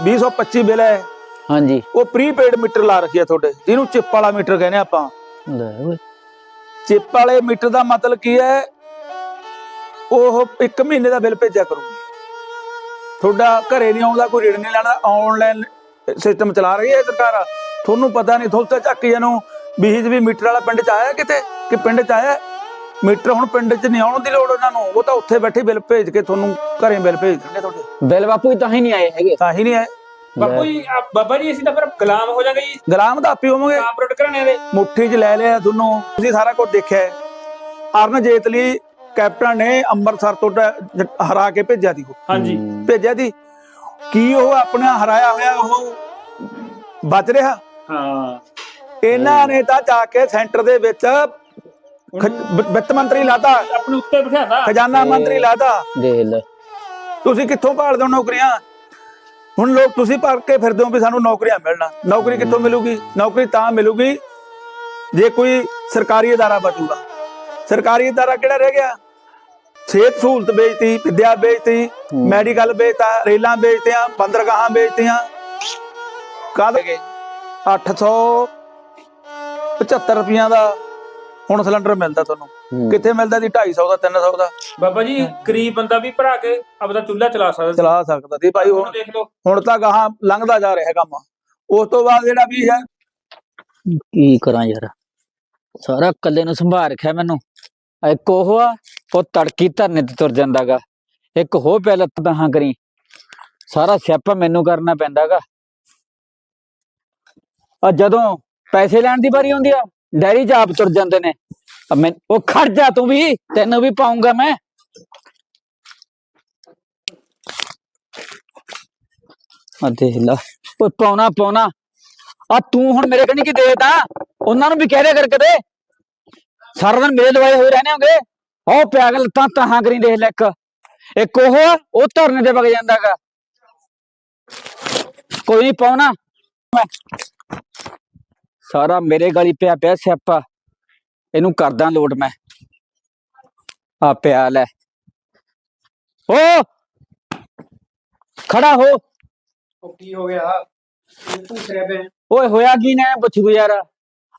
2025 bill ਹੈ। ਹਾਂਜੀ। ਉਹ ਪ੍ਰੀਪੇਡ ਮੀਟਰ ਲਾ ਰੱਖਿਆ ਤੁਹਾਡੇ। ਜਿਹਨੂੰ ਚਿੱਪ ਵਾਲਾ ਮੀਟਰ ਕਹਿੰਦੇ ਆਪਾਂ। ਲੈ ਓਏ। ਚਿੱਪ ਵਾਲੇ ਮੀਟਰ ਦਾ ਮਤਲਬ ਕੀ ਹੈ? ਉਹ 1 ਮਹੀਨੇ ਦਾ ਬਿੱਲ ਭੇਜਿਆ ਕਰੂਗੀ। ਤੁਹਾਡਾ ਘਰੇ ਨਹੀਂ ਆਉਂਦਾ ਕੋਈ ਰੇਡ ਨਹੀਂ ਲੈਣਾ ਆਨਲਾਈਨ ਸਿਸਟਮ ਚਲਾ ਰਹੀ ਹੈ ਸਰਕਾਰ। ਤੁਹਾਨੂੰ ਪਤਾ ਨਹੀਂ ਥੋੜਾ ਚੱਕ ਜਾਨੂੰ। ਬੀਜ ਵੀ ਮੀਟਰ ਵਾਲਾ ਪਿੰਡ ਚ ਆਇਆ ਕਿਤੇ? ਕਿ ਪਿੰਡ ਚ ਆਇਆ? ਮੀਟਰ ਹੁਣ ਪਿੰਡ ਚ ਨਹੀਂ ਆਉਣ ਦੀ ਲੋੜ ਉਹਨਾਂ ਨੂੰ। ਉਹ ਤਾਂ ਉੱਥੇ ਬੈਠੇ ਬਿੱਲ ਭੇਜ ਕੇ ਤੁਹਾਨੂੰ ਘਰੇ ਬਿੱਲ ਭੇਜ ਦਿੰਦੇ ਤੁਹਾਡੇ। ਬਿੱਲ ਬਾਪੂ ਜੀ ਤਾਂ ਹੀ ਨਹੀਂ ਆਏ ਹੈਗੇ। ਤਾਂ ਹੀ ਨਹੀਂ ਆਏ। ਬਾਪੂ ਜੀ ਆ ਬਾਬਾ ਜੀ ਅਸੀਂ ਤਾਂ ਫਿਰ ਗੁਲਾਮ ਹੋ ਜਾਾਂਗੇ ਜੀ। ਗੁਲਾਮ ਦਾ ਆਪੀ ਹੋਵਾਂਗੇ। ਕਾਪਰੇਟ ਕਰਾਣੇ ਦੇ ਮੁੱਠੀ 'ਚ ਲੈ ਲਿਆ ਦੋਨੋਂ ਤੁਸੀਂ ਸਾਰਾ ਕੁਝ ਦੇਖਿਆ ਹੈ। ਅਰਨ ਜੇਤਲੀ ਕੈਪਟਨ ਨੇ ਅੰਮ੍ਰਿਤਸਰ ਤੋਂ ਡ- ਜ- ਹਰਾ ਕੇ ਭੇਜਿਆ ਦੀ ਉਹ। ਹਾਂਜੀ। ਭੇਜਿਆ ਦੀ ਕੀ ਉਹ ਆਪਣਾ ਹਰਾਇਆ ਹੋਇਆ ਉਹ ਬਚ ਰਿਹਾ? ਹਾਂ। ਇਹਨਾਂ ਨੇ ਤਾਂ ਜਾ ਕੇ ਸੈਂਟਰ ਦੇ ਵਿੱਚ ਖ- ਵਿੱਤ ਮੰਤਰੀ ਲਾਤਾ। ਆਪਣੇ ਉੱਤੇ ਬਿਠਾਤਾ। ਖਜ਼ਾਨਾ ਮੰਤਰੀ ਲਾਤਾ। ਦੇਖ ਲੈ। ਤੁਸੀਂ ਕਿੱਥੋਂ ਭਾਲਦੇ ਹੋ ਨੌਕਰੀਆਂ? ਹੁਣ ਲੋਕ ਤੁਸੀਂ ਭਰ ਕੇ ਫਿਰਦੇ ਹੋ ਵੀ ਸਾਨੂੰ ਨੌਕਰੀਆਂ ਮਿਲਣਾ। ਨੌਕਰੀ ਕਿੱਥੋਂ ਮਿਲੂਗੀ? ਨੌਕਰੀ ਤਾਂ ਮਿਲੂਗੀ ਜੇ ਕੋਈ ਸਰਕਾਰੀ ਅਦਾਰਾ ਬਚੂਗਾ। ਸਰਕਾਰੀ ਅਦਾਰਾ ਕਿਹੜਾ ਰਹਿ ਗਿਆ? ਸਿਹਤ ਸਹੂਲਤ ਵੇਚਤੀ ਵਿਦਿਆ ਵੇਚਤੀ ਹੂੰ। ਮੈਡੀਕਲ ਵੇਚਤਾ ਰੇਲਾਂ ਵੇਚਤੀਆਂ ਬੰਦਰਗਾਹਾਂ ਵੇਚਤੀਆਂ। ਕਾਹਦੇ 875 ਰੁਪਈਆਂ ਦਾ ਹੁਣ ਸਿਲੰਡਰ ਮਿਲਦਾ ਤੁਹਾਨੂੰ। ਕਿੱਥੇ ਮਿਲਦਾ ਜੀ? 250 ਦਾ 300 ਦਾ। ਬਾਬਾ ਜੀ ਗਰੀਬ ਬੰਦਾ ਵੀ ਭਰਾ ਕੇ ਆਪਦਾ ਚੁੱਲ੍ਹਾ ਚਲਾ ਸਕਦਾ। ਚਲਾ ਸਕਦਾ ਸੀ ਭਾਈ ਹੁਣ ਦੇਖ ਲਓ। ਹੁਣ ਤਾਂ ਗਾਹਾਂ ਲੰਘਦਾ ਜਾ ਰਿਹਾ ਕੰਮ। ਉਸ ਤੋਂ ਬਾਅਦ ਜਿਹੜਾ ਵੀ ਹੈ। ਕੀ ਕਰਾਂ ਯਾਰ? ਸਾਰਾ ਇਕੱਲੇ ਨੂੰ ਸੰਭਾਲ ਰੱਖਿਆ ਮੈਨੂੰ। ਇੱਕ ਉਹ ਆ ਉਹ ਤੜਕੀ ਧਰਨੇ ਤੇ ਤੁਰ ਜਾਂਦਾਗਾ। ਇੱਕ ਹੋ ਪਿਆ ਲੱਤ ਤਾਂ ਕਰੀ। ਸਾਰਾ ਸਿਆਪਾ ਮੈਨੂੰ ਕਰਨਾ ਪੈਂਦਾਗਾ। ਆ ਜਦੋਂ ਪੈਸੇ ਲੈਣ ਦੀ ਵਾਰੀ ਆਉਂਦੀ ਆ ਡੈਰੀ 'ਚ ਆਪ ਤੁਰ ਜਾਂਦੇ ਨੇ। ਆ ਮੈਂ ਉਹ ਖੜ ਜਾ ਤੂੰ ਵੀ ਤੈਨੂੰ ਵੀ ਪਾਉਂਗਾ ਮੈਂ। ਆ ਦੇਖ ਲਾ। ਓਏ ਪਾਉਣਾ ਪਾਉਣਾ। ਆ ਤੂੰ ਹੁਣ ਮੇਰੇ ਕਣੀ ਕੀ ਦੇ ਤਾ ਉਹਨਾਂ ਨੂੰ ਵੀ ਕਹਿ ਦਿਆ ਕਰ ਕਦੇ ਸਾਰਾ ਦਿਨ ਮੇਰੇ ਲਵਾਏ ਹੋਏ ਰਹਿਣੇ ਹੋਗੇ। ਉਹ ਪਿਆਗ ਲੱਤਾਂ ਤਾਹਾਂ ਕਰੀ ਦੇਖ ਲੈ ਇੱਕ। ਇੱਕ ਉਹ ਆ, ਉਹ ਧਰਨੇ ਤੇ ਵਗ ਜਾਂਦਾਗਾ। ਕੋਈ ਨਹੀਂ ਪਾਉਣਾ। ਮੈਂ ਸਾਰਾ ਮੇਰੇ ਗਾਲੀ ਪਿਆ ਪਿਆ ਸਿਆਪਾ। ਇਹਨੂੰ ਕਰਦਾ ਲੋਡ ਮੈਂ। ਆ ਪਿਆ ਲੈ। ਓ! ਖੜਾ ਹੋ। ਉਹ ਕੀ ਹੋ ਗਿਆ? ਤੂੰ ਪੁੱਛ ਰਿਹਾ ਬੇ ਓਏ ਹੋਇਆ ਕੀ ਨਾ? ਪੁੱਛੂ ਯਾਰ।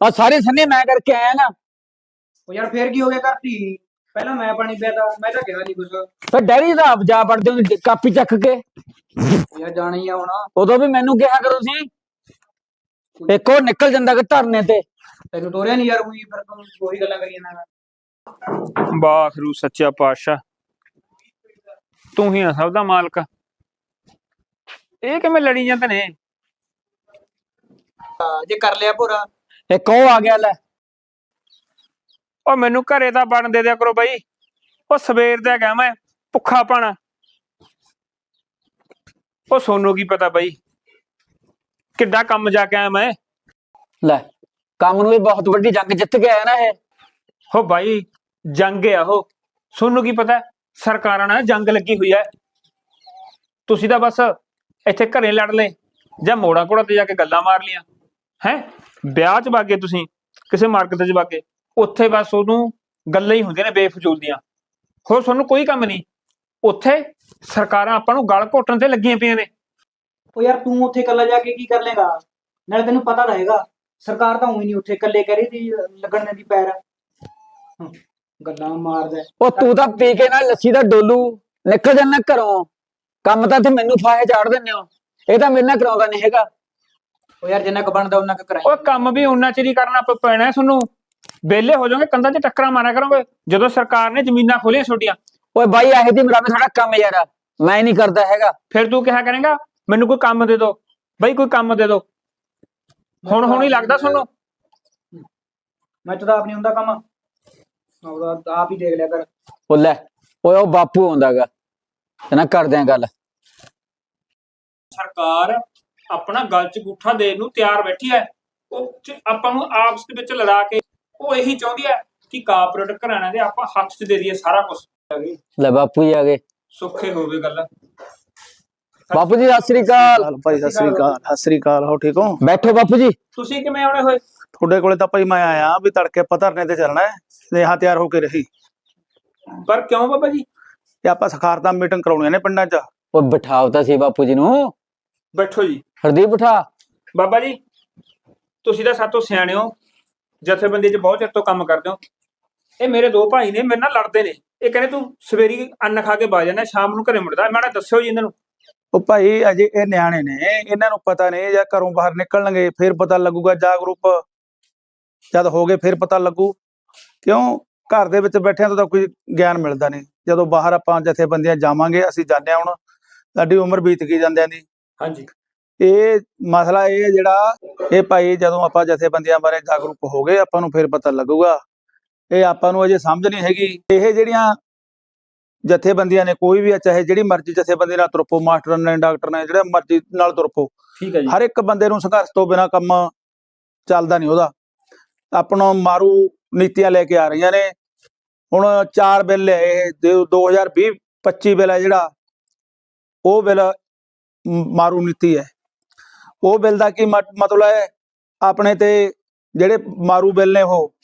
ਆ ਸਾਰੇ ਸੰਨੇ ਮੈਂ ਕਰਕੇ ਆਇਆ ਨਾ। ਉਹ ਯਾਰ ਫੇਰ ਕੀ ਹੋ ਗਿਆ ਕਰਤੀ? ਪਹਿਲਾਂ ਮੈਂ ਪਾਣੀ ਪਿਆਦਾ ਮੈਂ ਤਾਂ ਕਿਹਾ ਨਹੀਂ ਕੁਛ। ਫਿਰ ਡੈਰੀ ਦਾ ਆਪ ਜਾ ਪੜਦੇ ਕਾਪੀ ਚੱਕ ਕੇ। ਯਾਰ ਜਾਣਾ ਹੀ ਆ ਹੁਣ। ਉਦੋਂ ਵੀ ਮੈਨੂੰ ਕਿਹਾ ਕਰੋ ਸੀ ਇੱਕ ਉਹ ਨਿਕਲ ਜਾਂਦਾ ਕਿ ਧਰਨੇ ਤੇ। ਤੈਨੂੰ ਤੋਰਿਆ ਨਹੀਂ ਯਾਰ ਉਹੀ ਫਿਰ ਤੂੰ ਉਹੀ ਗੱਲਾਂ ਕਰੀ ਜਾਂਦਾ। ਬਾਖਰੂ ਸੱਚਾ ਪਾਤਸ਼ਾਹ। ਤੂੰ ਹੀ ਆ ਸਭ ਦਾ ਮਾਲਕ। ਇਹ ਕਿਵੇਂ ਲੜੀ ਜਾਂਦੇ ਨੇ? ਜੇ ਕਰ ਲਿਆ ਭੋਰਾ। ਇੱਕ ਉਹ ਆ ਗਿਆ ਲੈ। ਉਹ ਮੈਨੂੰ ਘਰੇ ਤਾਂ ਬਣ ਦੇ ਦਿਆ ਕਰੋ ਬਾਈ। ਉਹ ਸਵੇਰ ਦਾ ਗਿਆ ਮੈਂ ਭੁੱਖਾ ਪਾਣਾ। ਉਹ ਸੋਨੂੰ ਕੀ ਪਤਾ ਬਾਈ। ਕਿੱਡਾ ਕੰਮ ਜਾ ਕੇ ਆਇਆ ਮੈਂ? ਲੈ ਕੰਮ ਨੂੰ ਇਹ ਬਹੁਤ ਵੱਡੀ ਜੰਗ ਜਿੱਤ ਕੇ ਆਇਆ ਨਾ ਇਹ। ਹੋ ਬਾਈ ਜੰਗ ਆ ਉਹ। ਸੋਨੂੰ ਕੀ ਪਤਾ ਸਰਕਾਰਾਂ ਨਾਲ ਜੰਗ ਲੱਗੀ ਹੋਈ ਹੈ ਤੁਸੀਂ ਤਾਂ ਬਸ ਇੱਥੇ ਘਰੇ ਲੜ ਲਏ ਜਾਂ ਮੋੜਾ ਕੋੜਾ ਤੇ ਜਾ ਕੇ ਗੱਲਾਂ ਮਾਰ ਲੀਆਂ ਹੈ? ਵਿਆਹ 'ਚ ਵਾਗੇ ਤੁਸੀਂ ਕਿਸੇ ਮਾਰਕੀਟ 'ਚ ਵਾਗੇ। ਉੱਥੇ ਬਸ ਉਹਨੂੰ ਗੱਲਾਂ ਹੀ ਹੁੰਦੀਆਂ ਨੇ ਬੇਫਜ਼ੂਲ ਦੀਆਂ। ਹੋਰ ਤੁਹਾਨੂੰ ਕੋਈ ਕੰਮ ਨਹੀਂ। ਉੱਥੇ ਸਰਕਾਰਾਂ ਆਪਾਂ ਨੂੰ ਗਲ ਘੋਟਣ ਤੇ ਲੱਗੀਆਂ ਪਈਆਂ ਨੇ। ਉਹ ਯਾਰ ਤੂੰ ਉੱਥੇ ਇਕੱਲਾ ਜਾ ਕੇ ਕੀ ਕਰ ਲੇਗਾ ਨਾਲੇ ਤੈਨੂੰ ਪਤਾ ਤਾਂ ਹੈਗਾ ਸਰਕਾਰ ਤਾਂ ਉਹੀ ਨਹੀਂ ਉੱਥੇ ਇਕੱਲੇ ਕਰੀ ਦੀ ਲੱਗਣ ਦੀ ਪੈਰ। ਹਮ, ਗੱਲਾਂ ਮਾਰਦਾ। ਉਹ ਤੂੰ ਤਾਂ ਪੀ ਕੇ ਨਾਲ ਲੱਸੀ ਦਾ ਡੋਲੂ ਨਿਕਲ ਜਾਂਦਾ ਘਰੋਂ। ਕੰਮ ਤਾਂ ਤੇ ਮੈਨੂੰ ਫਾਹੇ ਚਾੜ ਦਿੰਦੇ ਹੋ। ਇਹ ਤਾਂ ਮੇਰੇ ਨਾਲ ਕਰਾਉਂਦਾ ਨਹੀਂ ਹੈਗਾ। ਉਹ ਯਾਰ ਜਿੰਨਾ ਕੁ ਬਣਦਾ ਉਹਨਾਂ ਕੁ ਕਰਾਈ। ਉਹ ਕੰਮ ਵੀ ਉਹਨਾਂ ਚਿਰ ਹੀ ਕਰਨਾ ਪ- ਪੈਣਾ ਹੈ ਤੁਹਾਨੂੰ। ਵਿਹਲੇ ਹੋ ਜਾਓਗੇ ਕੰਧਾਂ 'ਚ ਟੱਕਰਾਂ ਮਾਰਿਆ ਕਰੋਗੇ। ਜਦੋਂ ਸਰਕਾਰ ਨੇ ਜ਼ਮੀਨਾਂ ਖੋਲੀਆਂ ਛੋਟੀਆਂ। ਓਏ ਬਾਈ ਇਹੋ ਜਿਹੀ ਮਰਾਵੇ ਸਾਡਾ ਕੰਮ ਯਾਰ। ਮੈਂ ਨਹੀਂ ਕਰਦਾ ਹੈਗਾ। ਫਿਰ ਤੂੰ ਕਿਹਾ ਕਰੇਗਾ ਮੈਨੂੰ ਕੋਈ ਕੰਮ ਦੇ ਦਿਓ ਬਈ ਕੋਈ ਕੰਮ ਦੇ ਦਿਓ ਹੁਣ ਹੁਣ ਹੀ ਲੱਗਦਾ ਤੁਹਾਨੂੰ? ਮੈਂ ਤਾਂ ਆਪ ਨਹੀਂ ਹੁੰਦਾ ਕੰਮ। ਉਹਦਾ ਆਪ ਹੀ ਦੇਖ ਲਿਆ ਕਰ। ਉਹ ਲੈ ਓਏ ਉਹ ਬਾਪੂ ਆਉਂਦਾਗਾ। ਇਹਨਾਂ ਕਰਦੇ ਆ ਗੱਲ। ਸਰਕਾਰ ਆਪਣਾ ਗਲ 'ਚ ਗੁੱਠਾ ਦੇਣ ਨੂੰ ਤਿਆਰ ਬੈਠੀ ਹੈ ਉਹ 'ਚ ਆਪਾਂ ਨੂੰ ਆਪਸ ਦੇ ਵਿੱਚ ਲੜਾ ਕੇ ਉਹ ਇਹੀ ਚਾਹੁੰਦੀ ਹੈ ਕਿ ਕਾਰਪੋਰੇਟ ਘਰਾਣਿਆਂ ਦੇ ਆਪਾਂ ਹੱਥ 'ਚ ਦੇ ਦਈਏ ਸਾਰਾ ਕੁਝ ਲੈ ਬਾਪੂ ਜੀ ਆ ਗਏ। ਸੁੱਖੇ ਹੋਵੇ ਗੱਲ। ਬਾਪੂ ਜੀ ਸਤਿ ਸ੍ਰੀ ਅਕਾਲ। ਭਾਈ ਸਤਿ ਸ੍ਰੀ ਅਕਾਲ। ਸਤਿ ਸ੍ਰੀ ਅਕਾਲ ਹੋ ਠੀਕ ਹੋ? ਬੈਠੋ ਬਾਪੂ ਜੀ। ਤੁਸੀਂ ਕਿਵੇਂ ਆਉਣੇ ਹੋਏ? ਤੁਹਾਡੇ ਕੋਲੇ ਤਾਂ ਭਾਈ ਮੈਂ ਆਇਆ ਵੀ ਤੜਕੇ ਆਪਾਂ ਧਰਨੇ ਤੇ ਚੱਲਣਾ ਹੈ ਸਨੇਹਾ ਤਿਆਰ ਹੋ ਕੇ ਰਹੀ। ਪਰ ਕਿਉਂ ਬਾਬਾ ਜੀ? ਤੇ ਆਪਾਂ ਸਖਾਰਤਾ ਮੀਟਿੰਗ ਕਰਾਉਣੀਆਂ ਨੇ ਪਿੰਡਾਂ 'ਚ। ਉਹ ਬਿਠਾਓ ਤਾਂ ਸੀ ਬਾਪੂ ਜੀ ਨੂੰ। ਬੈਠੋ ਜੀ। ਹਰਦੀਪ ਬਿਠਾ। ਬਾਬਾ ਜੀ ਤੁਸੀਂ ਤਾਂ ਸਾਤੋਂ ਸਿਆਣੇ ਹੋ। ਜਥੇਬੰਦੀ 'ਚ ਬਹੁਤ ਚਿਰ ਤੋਂ ਕੰਮ ਕਰਦੇ ਹੋ। ਇਹ ਮੇਰੇ ਦੋ ਭਾਈ ਨੇ ਮੇਰੇ ਨਾਲ ਲੜਦੇ ਨੇ। ਇਹ ਕਹਿੰਦੇ ਤੂੰ ਸਵੇਰੀ ਅੰਨ ਖਾ ਕੇ ਬਾ ਜਾਣਾ ਸ਼ਾਮ ਨੂੰ ਘਰੇ ਮੁੜਦਾ। ਮਾੜਾ ਦੱਸਿਓ ਜੀ ਇਹਨਾਂ ਨੂੰ। ਉਹ ਭਾਈ ਅਜੇ ਇਹ ਨਿਆਣੇ ਨੇ ਇਹਨਾਂ ਨੂੰ ਪਤਾ ਨਹੀਂ ਜਾਂ ਘਰੋਂ ਬਾਹਰ ਨਿਕਲਣਗੇ ਫਿਰ ਪਤਾ ਲੱਗੂਗਾ ਜਾਗਰੂਕ। ਜਦ ਹੋ ਗਏ ਫਿਰ ਪਤਾ ਲੱਗੂ। ਕਿਉਂ? ਘਰ ਦੇ ਵਿੱਚ ਬੈਠਿਆਂ ਤੋਂ ਤਾਂ ਕੋਈ ਗਿਆਨ ਮਿਲਦਾ ਨਹੀਂ। ਜਦੋਂ ਬਾਹਰ ਆਪਾਂ ਜਥੇਬੰਦੀਆਂ ਜਾਵਾਂਗੇ ਅਸੀਂ ਜਾਂਦੇ ਹਾਂ ਹੁਣ। ਸਾਡੀ ਉਮਰ ਬੀਤ ਗਈ ਜਾਂਦਿਆਂ ਦੀ। ਹਾਂਜੀ। ਇਹ ਮਸਲਾ ਇਹ ਜਿਹੜਾ ਇਹ ਭਾਈ ਜਦੋਂ ਆਪਾਂ ਜਥੇਬੰਦੀਆਂ ਬਾਰੇ ਜਾਗਰੂਕ ਹੋ ਗਏ ਆਪਾਂ ਨੂੰ ਫਿਰ ਪਤਾ ਲੱਗੂਗਾ। ਇਹ ਆਪਾਂ ਨੂੰ ਅਜੇ ਸਮਝ ਨਹੀਂ ਹੈਗੀ। ਇਹ ਜਿਹੜੀਆਂ ਜਥੇਬੰਦੀਆਂ ਨੇ ਕੋਈ ਵੀ ਆ ਚਾਹੇ ਜਿਹੜੀ ਮਰਜ਼ੀ ਜਥੇਬੰਦੀ ਨਾਲ ਤੁਰਪੋ ਮਾਸਟਰ ਨੇ ਡਾਕਟਰ ਨੇ ਜਿਹੜਾ ਮਰਜ਼ੀ ਨਾਲ ਤੁਰਪੋ। ਠੀਕ ਹੈ ਜੀ। ਹਰ ਇੱਕ ਬੰਦੇ ਨੂੰ ਸੰਘਰਸ਼ ਤੋਂ ਬਿਨਾ ਕੰਮ ਚੱਲਦਾ ਨਹੀਂ ਉਹਦਾ। ਆਪਣਾ ਮਾਰੂ ਨੀਤੀਆਂ ਲੈ ਕੇ ਆ ਰਹੀਆਂ ਨੇ। ਹੁਣ ਚਾਰ ਬਿੱਲ ਇਹ 2020 25 ਬਿੱਲ ਹੈ ਜਿਹੜਾ ਉਹ ਬਿੱਲ ਮਾਰੂ ਨੀਤੀ ਹੈ। ਉਹ ਬਿੱਲ ਦਾ ਕੀ ਮਤ- ਮਤਲਬ ਹੈ? ਆਪਣੇ ਤੇ ਜਿਹੜੇ ਮਾਰੂ ਬਿੱਲ ਨੇ ਉਹ